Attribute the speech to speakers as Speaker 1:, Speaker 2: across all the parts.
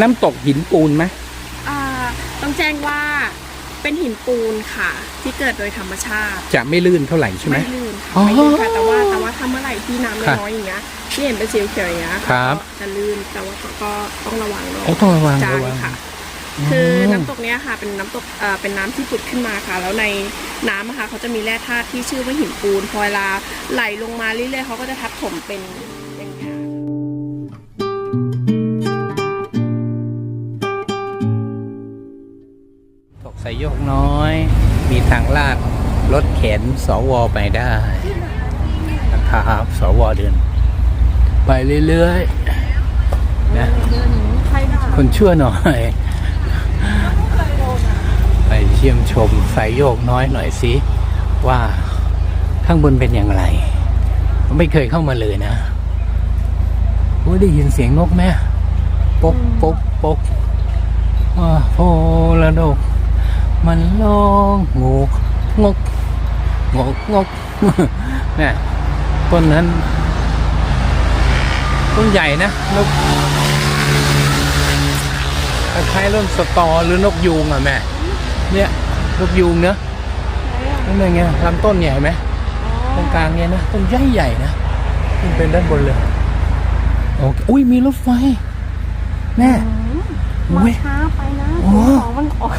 Speaker 1: น้ำตกหินปูนไหม
Speaker 2: อ่าต้องแจ้งว่าเป็นหินปูนค่ะ ที่เกิดโดยธรรมชาติ
Speaker 1: จะไม่ลื่นเท่าไหร่ใช่ไหม
Speaker 2: ไม่ลื่น
Speaker 1: อ๋อ
Speaker 2: ค่ะไม่ลื่นค่ะแต่ว่าแต่ว่าถ้าเมื่อไหร่ที่น้ำ
Speaker 1: ครับ
Speaker 2: น้อยๆอย่างเงี้ยที่เห็นเป็นสีเขียวๆอย่างเงี้ย
Speaker 1: ครับ
Speaker 2: ก็จะลื่นแต่ว่าเขาก็ต้องระวังหน่อย
Speaker 1: โอ้ต้องระวัง
Speaker 2: ใช่
Speaker 1: ระวัง
Speaker 2: ค่ะ คือน้ำตกเนี้ยค่ะ เป็นน้ำตกเอ่อเป็นน้ำที่ผุดขึ้นมาค่ะ แล้วในน้ำอะค่ะเขาจะมีแร่ธาตุที่ชื่อว่าหินปูนพอเวลาไหลลงมาเรื่อยๆเขาก็จะทับถมเป็น
Speaker 1: ตกใส่โยกน้อย มีทางลาดรถเข็นสวไปได้นะครับสวเดิน ไปเรื่อยๆนะคนชั่วหน่อย ไปเชี่ยมชมสายโยกน้อยหน่อยสิว่าข้างบนเป็นอย่างไร ไม่เคยเข้ามาเลยนะโอ้ได้ยินเสียงนกไหมปกปกปกว่าโพละดก มันร้องงูงกงกงกเนี่ยต้นนั้นต้นใหญ่นะนกคล้ายๆต้นสตอหรือนกยูงอะแม่เนี่ยนกยูงเนอะนั่นไงลำต้นใหญ่ไหมตรงกลางเนี่ยนะต้นใหญ่ใหญ่ๆนะมันเป็นด้านบนเลยโอเคอุ้ยมีรถไฟแม่อุ้ย
Speaker 2: ช้าไปนะ
Speaker 1: โอ้
Speaker 2: ของมันออก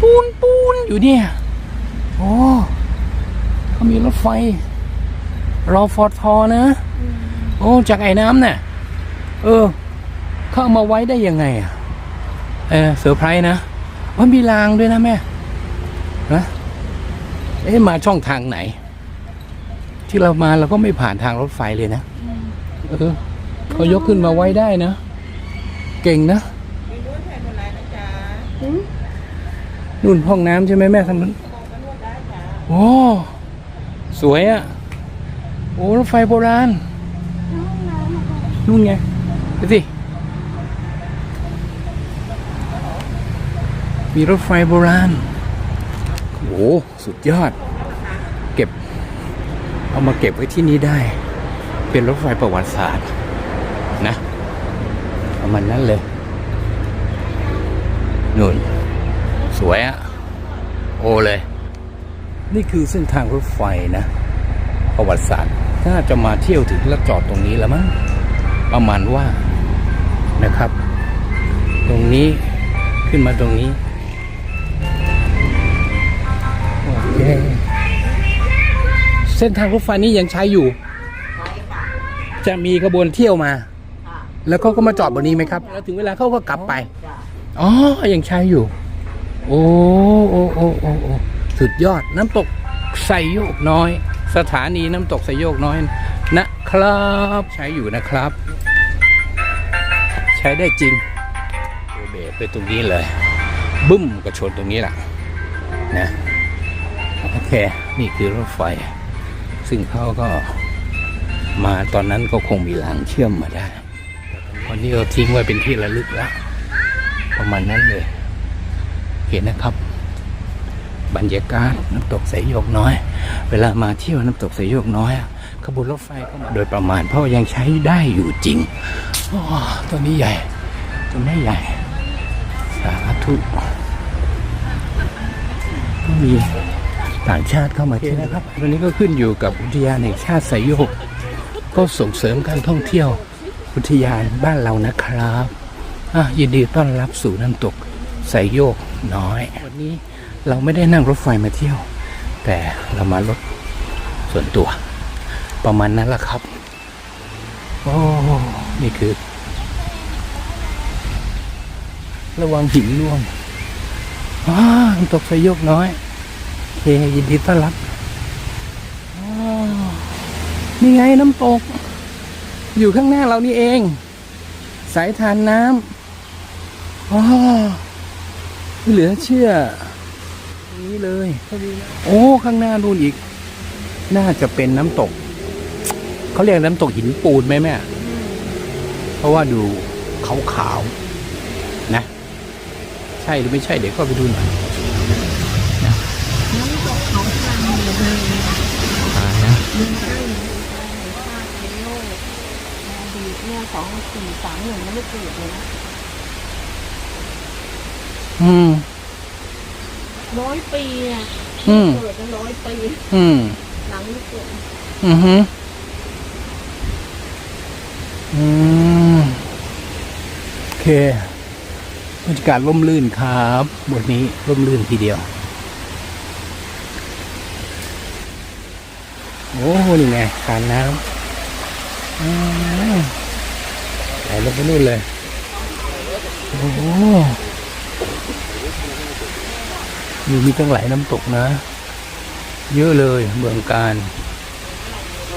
Speaker 1: ปูนปูนอยู่เนี่ย โอ้เขามีรถไฟ รอฟอร์ทอนะ โอ้จากไอ้น้ำเนี่ยเออ เขาเอามาไว้ได้ยังไงอะเออเซอร์ไพรส์นะว่ามีรางด้วยนะแม่นะเอ๊ะมาช่องทางไหน ที่เรามาเราก็ไม่ผ่านทางรถไฟเลยนะเออเขายกขึ้นมาไว้ได้นะ เก่งนะ นู่นห้องน้ำใช่ไหมแม่ทางนั้นโอ้สวยอะ่ะ โอ้รถไฟโบราณ นู่นไงดูสิ มีรถไฟโบราณ โอ้สุดยอด เก็บ เอามาเก็บไว้ที่นี่ได้ เป็นรถไฟประวัติศาสตร์ นะประมาณนั้นเลยนู่น สวยอะโอเลย นี่คือเส้นทางรถไฟนะ ประวัติศาสตร์ถ้าจะมาเที่ยวถึงแล้วจอดตรงนี้แล้วมั้งประมาณว่านะครับ ตรงนี้ขึ้นมาตรงนี้โอเคเส้นทางรถไฟนี้ยังใช้อยู่ จะมีขบวนเที่ยวมา แล้วเขาก็มาจอดบนนี้ไหมครับ แล้วถึงเวลาเขาก็กลับไป อ๋อ ยังใช้อยู่ โอ้โอ้โอ้โอ้โอ้สุดยอดน้ำตกไซโยกน้อย สถานีน้ำตกไซโยกน้อยนะครับใช้อยู่นะครับ ใช้ได้จริงเบรไปตรงนี้เลย บึ้มกระชนตรงนี้แหละนะโอเค นี่คือรถไฟ ซึ่งเขาก็มาตอนนั้นก็คงมีรางเชื่อมมาได้วันนี้เราทิ้งไว้เป็นที่ระลึกแล้ว ประมาณนั้นเลย เห็นนะครับ บรรยากาศน้ำตกสายโยกน้อย เวลามาเที่ยวน้ำตกสายโยกน้อยขบวนรถไฟก็มาโดยประมาณเพราะว่ายังใช้ได้อยู่จริงอตัวนี้ใหญ่ตัวนี้ใหญ่ สาธุก็มีต่างชาติเข้ามาเที่ยวนะครับวันนี้ก็ขึ้นอยู่กับอุทยานแห่งชาติสายโยก ก็ส่งเสริมการท่องเที่ยวอุทยานบ้านเรานะครับอะยินดีต้อนรับสู่น้ำตก สายโยกน้อย วันนี้เราไม่ได้นั่งรถไฟมาเที่ยว แต่เรามารถส่วนตัว ประมาณนั้นแหละครับ โอ้ นี่คือ ระวังหินร่วงอ้าน้ำตกสายโยกน้อยเคยินดีต้อนรับอ้าวนี่ไงน้ำตก อยู่ข้างหน้าเรานี่เอง สายทานน้ำอ๋อ เหลือเชื่อตรงนี้เลยโอ้ข้างหน้านู่นอีก น่าจะเป็นน้ำตก เขาเรียกน้ำตกหินปูนไหมแม่ เพราะว่าดูขาวๆนะ ใช่หรือไม่ใช่เดี๋ยวก็ไปดูหน่อยนะอ่านะ
Speaker 2: เนี่ยสองสี่สามหนึ่งมันไม่เกิดเลยนะ
Speaker 1: อืม
Speaker 2: ร้อยปีอะ
Speaker 1: อืม
Speaker 2: เกิดกันร้อยปี
Speaker 1: อืม
Speaker 2: หลังญี่ปุ่น
Speaker 1: อือฮึอืม โอเคบรรยากาศร่มรื่นครับบทนี้ร่มรื่นทีเดียว โอ้นี่ไงทานน้ำอืมไหลลงไปนู่นเลย โอ้โห นี่มีตั้งหลายน้ำตกนะ เยอะเลยเมืองการ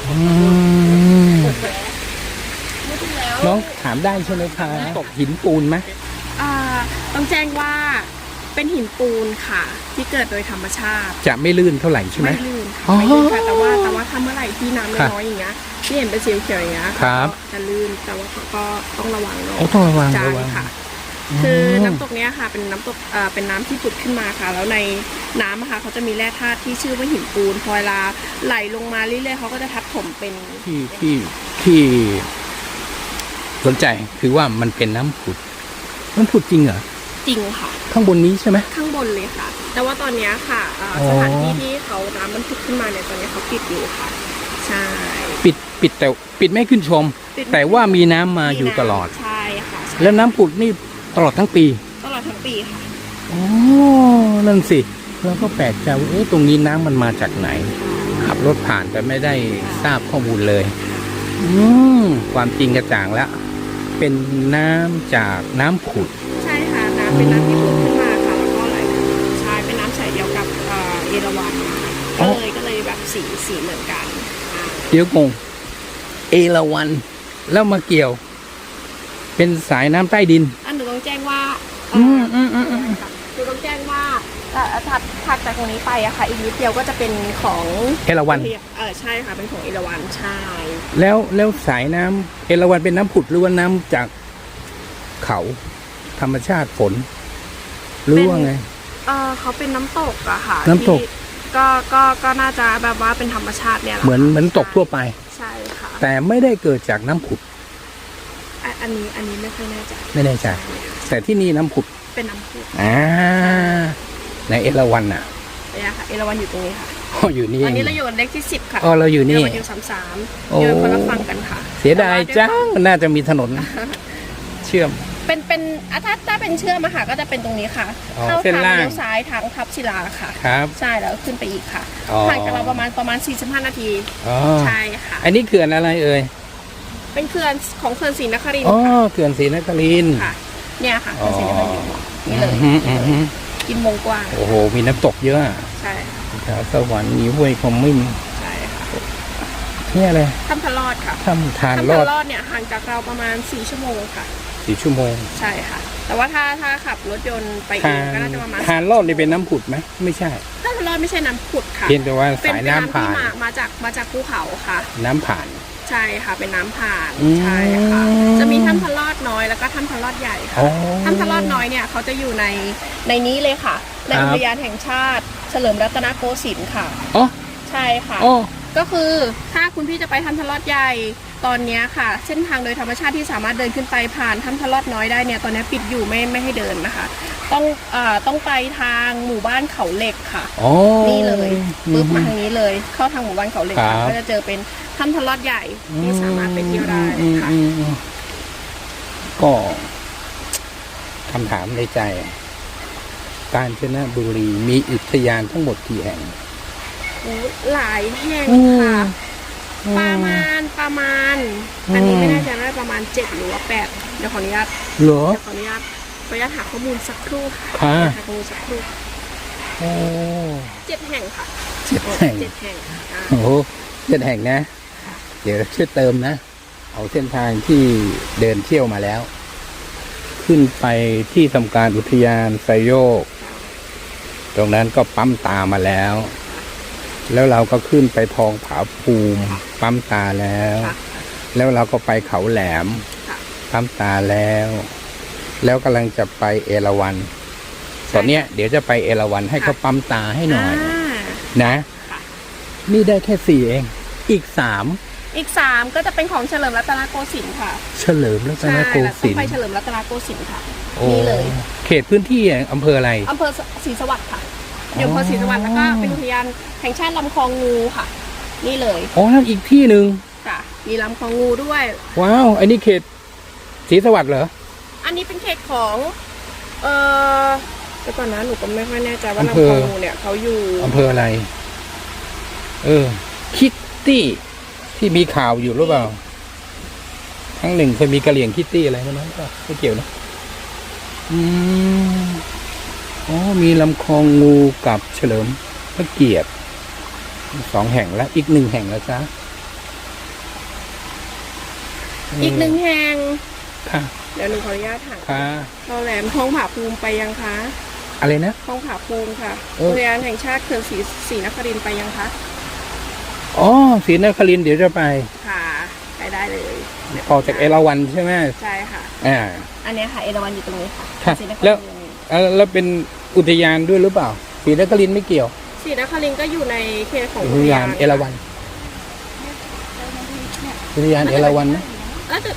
Speaker 1: อืมน้องถามได้ใช่ไหมคะตกหินปูนไหม
Speaker 2: อ่าต้องแจ้งว่าเป็นหินปูนค่ะ ที่เกิดโดยธรรมชาติ
Speaker 1: จะไม่ลื่นเท่าไหร่ใช่ไหม
Speaker 2: ไม่ลื่นค่ะ
Speaker 1: อ๋อ
Speaker 2: ไม่ลื่นค่ะแต่ว่าแต่ว่าถ้าเมื่อไหร่ที่น้ำ
Speaker 1: ครับ
Speaker 2: น้อยๆอย่างเงี้ยที่เห็นเป็นสีเขียวๆอย่างเงี้ย
Speaker 1: ครับ
Speaker 2: ก็จะลื่นแต่ว่าเขาก็ต้องระวังหน่อย
Speaker 1: โอ้ต้องระวัง
Speaker 2: ใช่
Speaker 1: ระวัง
Speaker 2: ค่ะ คือน้ำตกเนี้ยค่ะเป็นน้ำตกเอ่อเป็นน้ำที่ผุดขึ้นมาค่ะ แล้วในน้ำอะค่ะเขาจะมีแร่ธาตุที่ชื่อว่าหินปูนพอเวลาไหลลงมาเรื่อยๆเขาก็จะทับถมเป็น
Speaker 1: ที่ที่ที่สนใจคือว่ามันเป็นน้ำผุด น้ำผุดจริงเหรอ
Speaker 2: จริงค่ะ
Speaker 1: ข้างบนนี้ใช่ไหม
Speaker 2: ข้างบนเลยค่ะ แต่ว่าตอนเนี้ยค่ะเอ่อ
Speaker 1: อ๋อ
Speaker 2: สถานที่ที่เขาน้ำมันผุดขึ้นมาเนี่ยตอนนี้เขาปิดอยู่ค่ะ ใช่
Speaker 1: ปิดปิดแต่ปิดไม่ให้ขึ้นชม
Speaker 2: ปิด
Speaker 1: แต่ว่ามีน้ำมาอยู่ตลอด
Speaker 2: ใช่ค่ะใช่
Speaker 1: แล้วน้ำผุดนี่ ตลอดทั้งปี
Speaker 2: ตลอดทั้งปีค่ะ
Speaker 1: อ๋อนั่นสิเราก็แปลกใจว่าเอ๊ะตรงนี้น้ำมันมาจากไหน ขับรถผ่านแต่ไม่ได้ทราบข้อมูลเลย อืมความจริงกระจ่างแล้ว เป็นน้ำจากน้ำผุด
Speaker 2: ใช่ค่ะน้ำเป็นน้ำที่ผุดขึ้นมาค่ะแล้วก็ไหลใช่เป็นน้ำใสเดียวกับเอ่อเอราวัณนะคะ
Speaker 1: อ๋
Speaker 2: ก็
Speaker 1: อ
Speaker 2: เลยก็เลยแบบสีสีเหมือนกันอ่า
Speaker 1: เดี๋ยวงงเอราวันแล้วมาเกี่ยว เป็นสายน้ำใต้ดิน
Speaker 2: อันหนูต้อง แจ้งว่าเอื
Speaker 1: มอืมอืมอืม
Speaker 2: หนูต้องแจ้งว่าเอ่อถัดถัดจากตรงนี้ไปอะค่ะ อีกนิดเดียวก็จะเป็นของ
Speaker 1: เอราวัน
Speaker 2: เออใช่ค่ะเป็นของเอราวัณใช่
Speaker 1: แล้วแล้วสายน้ำเอราวันเป็นน้ำผุดหรือว่าน้ำจากเขาธรรมชาติฝนหรือว่าไง
Speaker 2: เออเขาเป็นน้ำตกอะค่ะ
Speaker 1: น้ำตก
Speaker 2: ที่ก็ก็ก็น่าจะแบบว่าเป็นธรรมชาติเนี่ยแหละ
Speaker 1: เหมือนเหมือนตกทั่วไป
Speaker 2: ใช่ค่ะ
Speaker 1: แต่ไม่ได้เกิดจากน้ำผุด
Speaker 2: อะอันนี้อันนี้ไม่ค่อยแน่ใจ
Speaker 1: ไม่แน่ใจ แต่ที่นี่น้ำผุด
Speaker 2: เป็นน้ำพุ
Speaker 1: อ่าในเอราวันอะ
Speaker 2: เนี่ยค่ะเอราวัณอยู่ตรงนี้ค่ะ
Speaker 1: อ๋ออยู่นี่
Speaker 2: ตอนนี้
Speaker 1: เอ
Speaker 2: เรา
Speaker 1: ง
Speaker 2: อยู่กันเลขที่สิบค่ะ
Speaker 1: อ๋อเราอยู่
Speaker 2: เอ
Speaker 1: นี่
Speaker 2: ราวัณอยู่สามสาม
Speaker 1: โอ้
Speaker 2: อยู่คนละฝั่งกันค่ะ
Speaker 1: เสียดายจังน่าจะมีถนน เชื่อม
Speaker 2: เป็นเป็นอะถ้าถ้าเป็นเชื่อมอะค่ะก็จะเป็นตรงนี้ค่ะ
Speaker 1: อ๋อ
Speaker 2: เข้า
Speaker 1: เส้น
Speaker 2: ทาง
Speaker 1: ล่าง
Speaker 2: เลี้ยวซ้ายทางทับศิลาค่ะ
Speaker 1: ครับ
Speaker 2: ใช่แล้วขึ้นไปอีกค่ะ
Speaker 1: อ๋อ
Speaker 2: ห่างจากเราประมาณประมาณ 45 นาที
Speaker 1: อ๋อ
Speaker 2: ใช่ค่ะ
Speaker 1: อันนี้เขื่อนอะไรเอ่ย
Speaker 2: เป็นเขื่อนของเขื่อนศรีนครินท
Speaker 1: อ๋อ
Speaker 2: ร์ค่ะ
Speaker 1: เขื่อนศรีนครินทร์
Speaker 2: ค่ะ เนี่ยค่ะ
Speaker 1: อ๋
Speaker 2: เขื่
Speaker 1: อ
Speaker 2: อนศรีนครินทร์นี่เลย
Speaker 1: อืมอืมอืม
Speaker 2: กินวงกว้าง
Speaker 1: โอ้โห มีน้ำตกเยอะอะ
Speaker 2: ใช่ค่ะ
Speaker 1: แถวสวรรค์มีห้วยคอมมิ่ง
Speaker 2: ใช่ค่ะ
Speaker 1: เนี่ยอะไร
Speaker 2: ถ้ำพะลอดค่ะ
Speaker 1: ถ้ำทาน
Speaker 2: ถ้ำ
Speaker 1: ร
Speaker 2: พะ
Speaker 1: อด
Speaker 2: ลอดเนี่ยห่างจากเราประมาณ4ชั่วโมงค่ะ
Speaker 1: สี่ชั่วโมง
Speaker 2: ใช่ค่ะ แต่ว่าถ้าถ้าขับรถยนต์ไปเอ
Speaker 1: ทางน
Speaker 2: ก็น่าจะประมาณ
Speaker 1: ทานรอดนี่เป็นน้ำผุดไหมไม่ใช่
Speaker 2: ถ้ำพะลอดไม่ใช่น้ำผุดค่ะ
Speaker 1: เพียงแต่ว่า
Speaker 2: เป็น
Speaker 1: สาย
Speaker 2: เป็น
Speaker 1: น้ำ
Speaker 2: น้ำที่
Speaker 1: ผ่าน
Speaker 2: มามาจากมาจากภูเขาค่ะ
Speaker 1: น้ำผ่าน
Speaker 2: ใช่ค่ะเป็นน้ำผ่าน
Speaker 1: อืม
Speaker 2: ใช่ค่ะจะมีถ้ำพะล อดน้อยแล้วก็ถ้ำพะลอดใหญ่ค่ะ
Speaker 1: อ๋อ
Speaker 2: ถ้ำพะลอดน้อยเนี่ยเขาจะอยู่ในในนี้เลยค่ะ ใน
Speaker 1: ครับ
Speaker 2: อุทยานแห่งชาติเฉลิมรัตนโกสินทร์ค่ะ
Speaker 1: อ๋อ
Speaker 2: ใช่ค่ะ
Speaker 1: อ๋อ
Speaker 2: ก็คือถ้าคุณพี่จะไปถ้ำพะลอดใหญ่ตอนเนี้ยค่ะ เส้นทางโดยธรรมชาติที่สามารถเดินขึ้นไปผ่านถ้ำพะลอดน้อยได้เนี่ยตอนนี้ปิดอยู่ไม่ไม่ให้เดินนะคะ ต้องเอ่อต้องไปทางหมู่บ้านเขาเหล็กค่ะ
Speaker 1: อ๋อ
Speaker 2: นี่เลยปึ๊บมา
Speaker 1: อื
Speaker 2: ทางนี้เลย เข้าทางหมู่บ้านเขาเหล็ก
Speaker 1: ครั
Speaker 2: ค่ะ
Speaker 1: บ
Speaker 2: ก็จะเจอเป็นถ้ำพะลอดใหญ่ที่สามารถไปเที่ยวได้
Speaker 1: อืม
Speaker 2: ค่ะ
Speaker 1: อืมอืม ก็คำถามในใจ การชนะบุรีมีอุทยานทั้งหมดกี่แห่ง
Speaker 2: โอ้หลายแห่ง
Speaker 1: อืม
Speaker 2: ค่ะ
Speaker 1: อื
Speaker 2: ประมาณประมาณ
Speaker 1: อืม
Speaker 2: อันนี้ไม่แน่ใจว่าประมาณเจ็ดหรือว่าแปดเดี๋ยวขออนุญาต
Speaker 1: เหรอ
Speaker 2: เดี๋ยวขออนุญาตขออนุญาตหาข้อมูลสักครู่ค่ะ
Speaker 1: ค่ะ
Speaker 2: หาข้อมูลสักครู่
Speaker 1: โอ้
Speaker 2: เจ็ดแห่งค่ะ
Speaker 1: เจ็ดแห่ง
Speaker 2: เจ็ดแห่งอ่า
Speaker 1: โอ้โหเจ็ดแห่งนะ เดี๋ยวช่วยเติมนะ เอาเส้นทางที่เดินเที่ยวมาแล้ว ขึ้นไปที่ทำการอุทยานไซโยก ตรงนั้นก็ปั๊มตามาแล้ว แล้วเราก็ขึ้นไปทองผาภูมิปั๊มตาแล้ว
Speaker 2: ค่ะ
Speaker 1: แล้วเราก็ไปเขาแหลม
Speaker 2: ค่ะ
Speaker 1: ปั๊มตาแล้ว แล้วกำลังจะไปเอราวันตอนเนี้ยเดี๋ยวจะไปเอราวันให้เขาปั๊มตาให้หน่อยานะ
Speaker 2: ค่ะ
Speaker 1: นี่ได้แค่สี่เอง อีกสาม
Speaker 2: อีกสามก็จะเป็นของเฉลิมรัตนโกสินทร์ค่ะ
Speaker 1: เฉลิมรัต
Speaker 2: ใช่
Speaker 1: น
Speaker 2: แล้ว
Speaker 1: โก
Speaker 2: ต้อ
Speaker 1: สิ
Speaker 2: ง
Speaker 1: นท
Speaker 2: ไป
Speaker 1: ร์
Speaker 2: เฉลิมรัตนโกสินทร์ค่ะ
Speaker 1: โอ้
Speaker 2: นี่เลย
Speaker 1: โอเคตพื้นที่อำเภออะไร
Speaker 2: อำเภอศรีสวัสดิ์ค่ะอยู่อำเภอศรีสวัสดิ์แล้วก็เป็นอุทยานแห่งชาติลำคลองงูค่ะ นี่เลย
Speaker 1: อ๋อนั่นอีกที่หนึ่ง
Speaker 2: ค่ะ มีลำคลองงูด้วย
Speaker 1: ว้าวอันนี้เขตศรีสวัสดิ์เหรอ
Speaker 2: อันนี้เป็นเขตของเอ่อเดี๋ยวก่อนนะหนูก็ไม่ค่อยแน่ใจว่า
Speaker 1: อำเภ
Speaker 2: ลำ
Speaker 1: อ
Speaker 2: คลองงูเนี่ยเขาอยู่
Speaker 1: อำเภออะไร เออ คิตตี้ ที่มีข่าวอยู่หรือเปล่าครั้งหนึ่งเคยมีกระเหลี่ยงคิตตี้อะไรนั่นก็ไม่เกี่ยวนะ อืมอ๋อมีลำคลองงูกับเฉลิมพระเกียรติสองแห่งแล้วอีกหนึ่งแห่งแล้วจ้า
Speaker 2: อีกหนึ่งแห่ง
Speaker 1: ค่ะ
Speaker 2: เดี๋ยวหนูขออนุญาตถาม
Speaker 1: ค่ะ
Speaker 2: เราแหลมทองผาภูมิไปยังคะ
Speaker 1: อะไรนะ
Speaker 2: ทองผาภูมิค่ะ
Speaker 1: เอออุ
Speaker 2: อุทยานแห่งชาติเขื่อนศรีศรีนครินทร์ไปยังคะ
Speaker 1: อ๋อศรีนครินทร์เดี๋ยวจะไป
Speaker 2: ค่ะไปได้เลย
Speaker 1: ออกจากเอราวันใช่ไหม
Speaker 2: ใช่ค่ะ
Speaker 1: อ่า
Speaker 2: อันเนี้ยค่ะเอราวันอยู่ตรงนี้ค่ะ
Speaker 1: ค่ะ
Speaker 2: ศรีนค
Speaker 1: แล้
Speaker 2: ริ
Speaker 1: ว
Speaker 2: นทร์อยู่นี่
Speaker 1: เอ่อแล้วเป็นอุทยานด้วยหรือเปล่าศรีนครินทร์ไม่เกี่ยว
Speaker 2: ศรีนครินทร์ก็อยู่ในเขตของ
Speaker 1: อุทยานเอราวัณอุทยานเอราวัณนะ
Speaker 2: แล้วจะ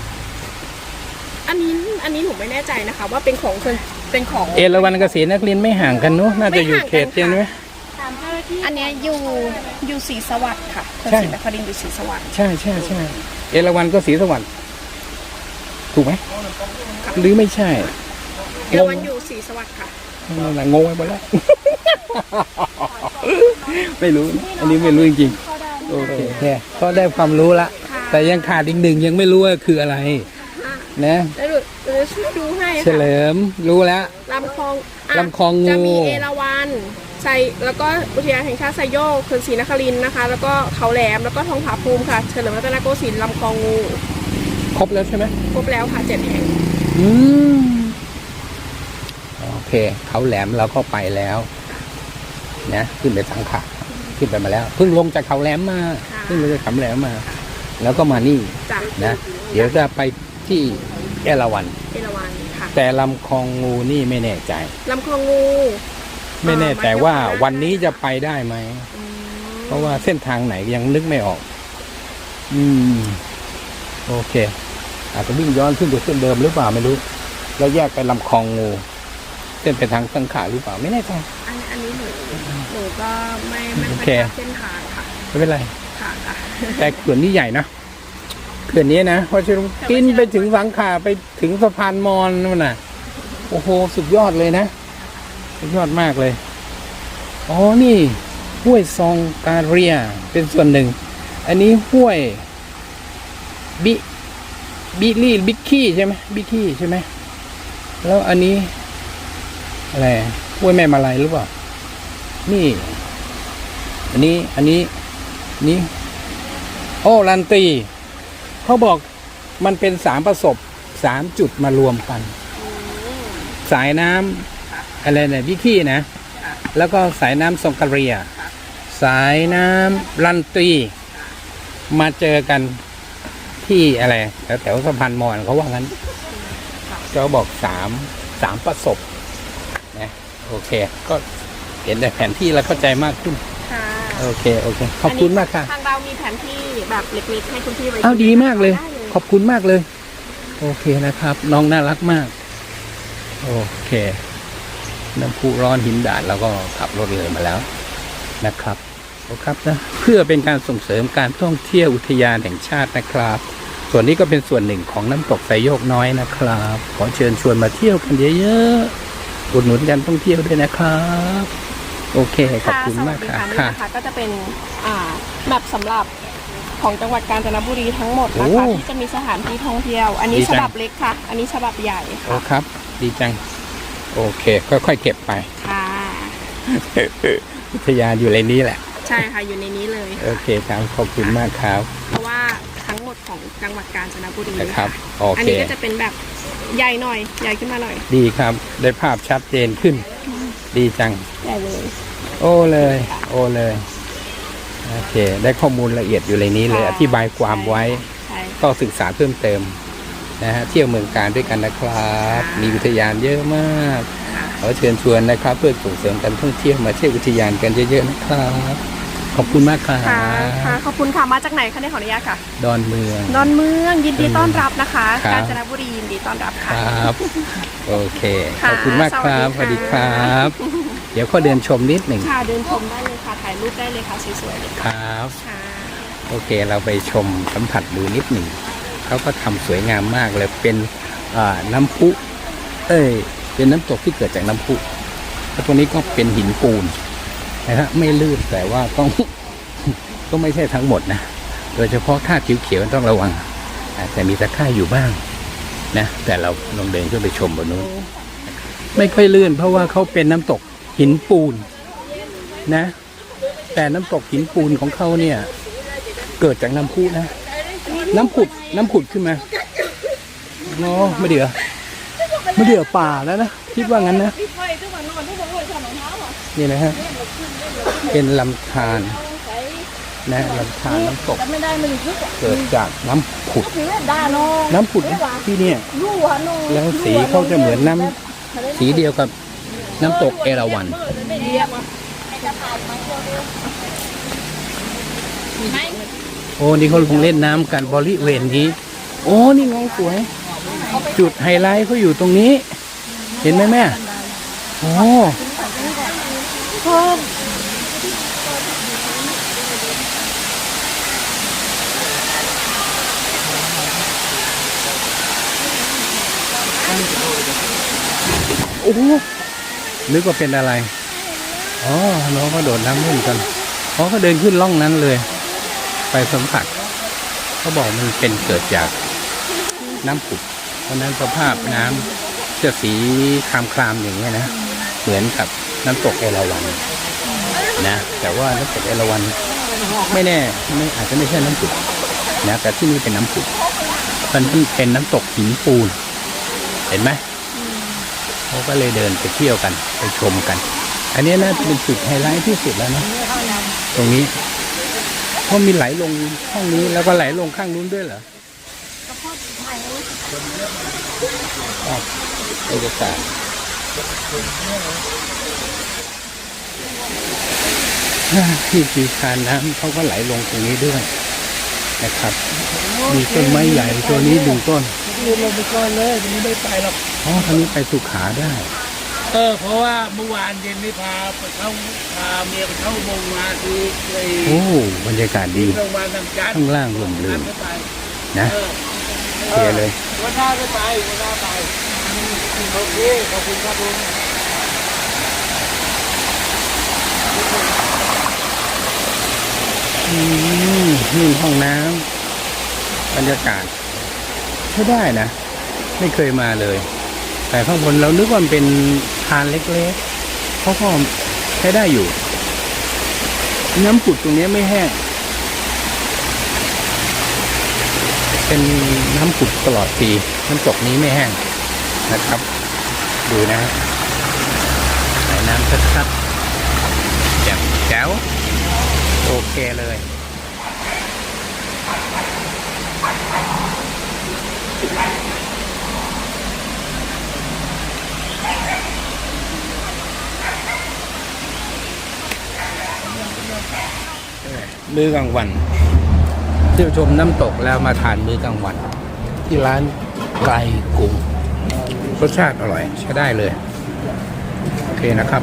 Speaker 2: อันนี้อันนี้หนูไม่แน่ใจนะคะ ว่าเป็นของเขื่อนเป็นของ
Speaker 1: เอราวัณกับศรีนครินทร์ไม่ห่างกันเนอะน่าจะอยู่เขตเดียวไหม
Speaker 2: อันเนี้ยอยู่อยู่ศรีสวัสดิ์ค่ะเขื่อน
Speaker 1: ใช่
Speaker 2: ศรีนครินทร์อยู่ศรีสวัสดิ์
Speaker 1: ใช่ใช่ใช่เอราวัณก็ศรีสวรรค์ถูกไหมหรือไม่ใช่
Speaker 2: เอราวันอยู่ศรีสวัสดิ์ค่ะ
Speaker 1: นั่นแหละงงไปหมดแล้ว ไม่รู้นะอันนี้ไม่รู้จริงๆโอเคแค่ก็ได้ความรู้ละ
Speaker 2: ค่ะ
Speaker 1: แต่ยังขาดอีกหนึ่งยังไม่รู้ว่าคืออะไรนะ
Speaker 2: แล้วหนูหนูจะช่วยดูให้
Speaker 1: เฉ
Speaker 2: ค่ะ
Speaker 1: ลิมรู้แล้ว
Speaker 2: ลำคลองะ
Speaker 1: ลำคลองงู
Speaker 2: จะมีเอราวัน ไซแล้วก็อุทยานแห่งชาติไซโยกเขื่อนศรีนครินทร์นะคะ แล้วก็เขาแหลมแล้วก็ทองผาภูมิค่ะ เฉลิมรัตนโกสินทร์ลำคลองงู
Speaker 1: ครบแล้วใช่ไหม
Speaker 2: ครบแล้วค่ะเจ็ดแห่ง
Speaker 1: อืมโอเค เขาแหลมเราก็ไปแล้วนะขึ้นไปสังขะขึ้นไปมาแล้วเพิ่งลงจากเขาแหลมมาเพิ่งลงจากเขาแหลมมา แล้วก็มานี่
Speaker 2: จาก
Speaker 1: นะ เดี๋ยวจะไปที่เอราวัน
Speaker 2: เอราวันค่ะ
Speaker 1: แต่ลำคลองงูนี่ไม่แน่ใจ
Speaker 2: ลำคลองงู
Speaker 1: ไม่แน่ใจว่าวันนี้จะไปได้ไหม
Speaker 2: อืม
Speaker 1: เพราะว่าเส้นทางไหนยังนึกไม่ออก อืม โอเค อาจจะวิ่งย้อนขึ้นไปเส้นเดิมหรือเปล่าไม่รู้ แล้วแยกไปลำคลองงู เส้นไปทางสังขาหรือเปล่าไม่แน่ใจ
Speaker 2: อันอันนี้หนูหนูก็ไม่ไม่ค่อย
Speaker 1: โอเค
Speaker 2: ทราบเส้นทางค่ะ
Speaker 1: ไม่เป็นไร
Speaker 2: ค่ะค่ะ
Speaker 1: แต่เขื่อนนี้ใหญ่นะเขื่อนนี้นะเพราะฉะนั้นกินไปถึงสังขาไปถึงสะพานมอนนู่นน่ะ โอ้โหสุดยอดเลยนะ สุดยอดมากเลย อ๋อ นี่ห้วยซองการเรีย เป็นส่วนหนึ่ง อันนี้ห้วย บิบิลี่บิกกี้ใช่ไหมบิกกี้ใช่ไหม แล้วอันนี้ อะไร ห้วยแม่มาลัยหรือเปล่า นี่ อันนี้ อันนี้ นี่โอ้ลันตี เขาบอกมันเป็นสามประสบสามจุดมารวมกัน สายน้ำ อะไรเนี่ยวิกี้นะ แล้วก็สายน้ำสงกะเรีย สายน้ำลันตีมาเจอกันที่อะไรแถวแถวสะพานมอนเขาว่างั้นเขาบอกสามสามประสบนะโอเค ก็เห็นในแผนที่แล้วเข้าใจมากขึ้น
Speaker 2: ค่ะ
Speaker 1: โอเค โอเค ขอบคุณมากค่ะ
Speaker 2: ทางเรามีแผนที่แบบเล็กๆให้คุณพี่ไว้
Speaker 1: อ้าวดีมากเลย
Speaker 2: ได้เลย
Speaker 1: ขอบคุณมากเลย โอเคนะครับ น้องน่ารักมาก โอเค น้ำพุร้อนหินดาดแล้วก็ขับรถเลยมาแล้วนะครับโอครับนะเพื่อเป็นการส่งเสริมการท่องเที่ยวอุทยานแห่งชาตินะครับ ส่วนนี้ก็เป็นส่วนหนึ่งของน้ำตกไซโยกน้อยนะครับ ขอเชิญชวนมาเที่ยวกันเยอะๆอุดหนุนการท่องเที่ยวด้วยนะครับ โอเคขอบคุณมากค่ะ
Speaker 2: สวัสดี
Speaker 1: ค่ะ
Speaker 2: นี่นะคะก็จะเป็นอ่าแมปสำหรับของจังหวัดกาญจนบุรีทั้งหมดนะคะ
Speaker 1: โอ้
Speaker 2: ที่จะมีสถานที่ท่องเที่ยว อันนี้
Speaker 1: ดีจั
Speaker 2: ฉ
Speaker 1: ง
Speaker 2: บับเล็กค่ะ อันนี้ฉบับใหญ่
Speaker 1: โอ้ครับ ดีจัง โอเค ค่อยๆเก็บไป
Speaker 2: ค่ะ
Speaker 1: อุทยานอยู่ในนี้แหละ
Speaker 2: ใช่ค่ะอยู่ในนี้เลย
Speaker 1: โอเคครับขอบคุณมากครับ
Speaker 2: เพราะว่าทั้งหมดของจังหวัดกาญจนบุรี
Speaker 1: นะครับโอ
Speaker 2: อัน
Speaker 1: เค
Speaker 2: นี้ก็จะเป็นแบบใหญ่หน่อย ใหญ่ขึ้นมาหน่อย
Speaker 1: ดีครับ ได้ภาพชัดเจนขึ้น ดีจัง
Speaker 2: ใหญ่เลย
Speaker 1: โอ้เลย โอ้เลย โอเค ได้ข้อมูลละเอียดอยู่ในนี้เลย อธิบายความไว้
Speaker 2: ใช่
Speaker 1: ก็ศึกษาเพิ่มเติม นะฮะเที่ยวเมืองการด้วยกันนะครับ มีอุทยานเยอะมากขอเชิญชวนนะครับ เพื่อส่งเสริมการท่องเที่ยวมาเที่ยวอุทยานกันเยอะๆนะครับ ขอบคุณมากครับ
Speaker 2: ค่ะค่ะขอบคุณค่ะมาจากไหนคะเนี่ยขออนุญาตค่ะ
Speaker 1: ดอนเมือง
Speaker 2: ดอนเมืองยินดีต้อนรับนะคะ
Speaker 1: ครับ
Speaker 2: กาญจนบุรียินดีต้อนรับ
Speaker 1: ค
Speaker 2: ค่ะ
Speaker 1: รับโอเค
Speaker 2: ค่ะ
Speaker 1: ขอบคุณมากครับ
Speaker 2: ส
Speaker 1: ส
Speaker 2: วั
Speaker 1: วั
Speaker 2: ส
Speaker 1: ส
Speaker 2: ดี
Speaker 1: ดี
Speaker 2: ค่ะ
Speaker 1: ครับ เดี๋ยวก็เดินชมนิดหนึ่ง
Speaker 2: ค่ะเดินชมได้เลยค่ะถ่ายรูปได้เลยค่ะสวยๆเลย
Speaker 1: ค
Speaker 2: ค่ะ
Speaker 1: รับ
Speaker 2: ค่ะ
Speaker 1: โอเคเราไปชมสัมผัสดูนิดหนึ่ง เขาก็ทำสวยงามมากเลยเป็นน้ำพุเอ้ยเป็นน้ำตกที่เกิดจากน้ำพุแล้วตรงนี้ก็เป็นหินปูนนะฮะไม่ลื่นแต่ว่าต้องก็ไม่ใช่ทั้งหมดนะโดยเฉพาะท่าเขียวต้องระวังอาจจะมีตะข่ายอยู่บ้างนะแต่เราลองเดินขึ้นไปชมบนนู้นไม่ค่อยลื่น เพราะว่าเขาเป็นน้ำตกหินปูนนะ แต่น้ำตกหินปูนของเขาเนี่ย เกิดจากน้ำพุนะ น้ำผุดน้ำผุดขึ้นมาเนาะไม่เดือไม่เดือป่าแล้วนะคิดว่างั้นนะนี่นะฮะเป็นลำธารนะลำธารน้ำตก
Speaker 3: ไม่ได้มันลึกอะ
Speaker 1: เกิดจากน้ำผุด
Speaker 3: น้ำ
Speaker 1: ผุดที่เนี่ยแล้วสีเขาจะเหมือนน้ำสีเดียวกับน้ำตกเอราวัณ โอ้นี่เขาลงเล่นน้ำกันบริเวณนี้ โอ้นี่ไงสวย จุดไฮไลท์เขาอยู่ตรงนี้ เห็นไหมแม่โอ้โอ้โหนึกว่าเป็นอะไร อ๋อ น้องก็โดดน้ำเล่นกัน อ๋อเขาเดินขึ้นล่องนั้นเลย ไปสัมผัสเขาบอกมันเป็นเกิดจากน้ำผุดเพราะนั้นสภาพน้ำจะสีครามครามๆอย่างเงี้ยนะ เหมือนกับน้ำตกเอราวัณนะ แต่ว่าน้ำตกเอราวัณไม่แน่ไม่อาจจะไม่ใช่น้ำผุดนะแต่ที่นี่เป็นน้ำผุดมันเป็นน้ำตกหินปูน เห็นไหมเขาก็เลยเดินไปเที่ยวกันไปชมกัน อันนี้น่าจะเป็นจุดไฮไลท์ที่สุดแล้วนะตรงนี้ เพราะมีไหลลงห้องนี้แล้วก็ไหลลงข้างนู้นด้วยเหรออ๋อบรรยากาศอ่าที่มีคานน้ำเขาก็ไหลลงตรงนี้ด้วยนะครับ มีต้นไม้ใหญ่ตัวนี้ดึงต้น
Speaker 4: ยืนลงไปก่อนเลยวันนี้ไม่ไปหรอก
Speaker 1: อ๋อทางนี้ไปสุขาได้
Speaker 4: เออเพราะว่าเมื่อวานเย็นนี่พาไปเข้าพาเมียไปเข้าโมงมาคือไอ้
Speaker 1: โอ้บรรยากาศดี
Speaker 4: โรงพยาบาลน้ำจันทร์
Speaker 1: ข้างล่างลมลื่น
Speaker 4: ไม่ไป
Speaker 1: นะ
Speaker 4: เออ
Speaker 1: เคลียร์เลย
Speaker 4: วันหน้าไม่ไปวันหน้าไปโอเคขอบคุณครับลุง
Speaker 1: อืมนี่ห้องน้ำบรรยากาศใช้ได้นะ ไม่เคยมาเลย แต่ข้างบนเรานึกว่ามันเป็นทานเล็กๆเขาก็ใช้ได้อยู่ น้ำผุดตรงนี้ไม่แห้ง เป็นน้ำผุดตลอดปี น้ำตกนี้ไม่แห้งนะครับ ดูนะฮะไหลน้ำชัดๆแจ่มแจ๋วโอเคเลย มื้อกลางวัน เที่ยวชมน้ำตกแล้วมาทานมื้อกลางวัน ที่ร้านไกลกุ้งรสชาติอร่อย ใช้ได้เลย โอเคนะครับ